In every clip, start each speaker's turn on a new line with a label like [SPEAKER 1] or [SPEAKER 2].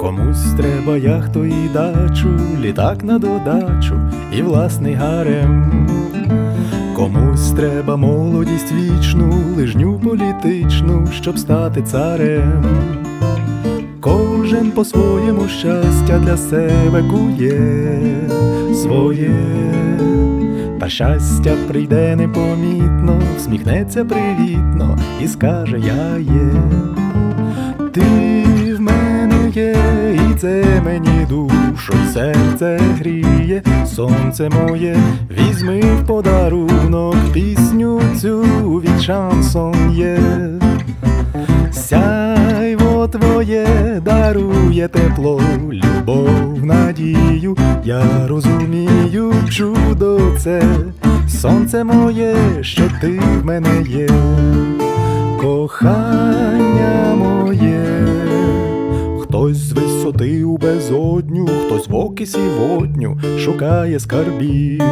[SPEAKER 1] Комусь треба яхту і дачу, літак на додачу і власний гарем. Комусь треба молодість вічну, лижню політичну, щоб стати царем. Кожен по-своєму щастя для себе кує своє, та щастя прийде непомітно, всміхнеться привітно і скаже Я є. Ти в мене є, і це мені душу, серце гріє, сонце моє, візьми в подарунок пісню цю від шансон є. Сяйво твоє дарує тепло, любов, надію, я розумію, чудо це, сонце моє, що ти в мене є, кохання моє, хтось з висоти у безодню, хтось в окисі водню шукає скарбів.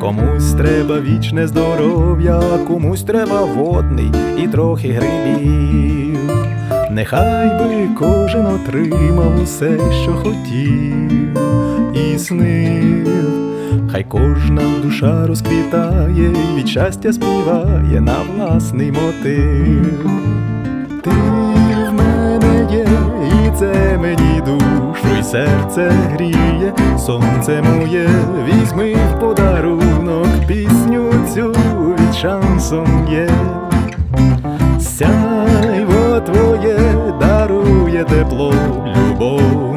[SPEAKER 1] Комусь треба вічне здоров'я, комусь треба водний і трохи грибів. Нехай би кожен отримав усе, що хотів і снив. Хай кожна душа розквітає і від щастя співає на власний мотив. Ти в мене є, і це мені душу, і серце гріє, сонце моє, візьми в подарунок пісню цю від шансон є. Сяйво твоє дарує тепло, любов,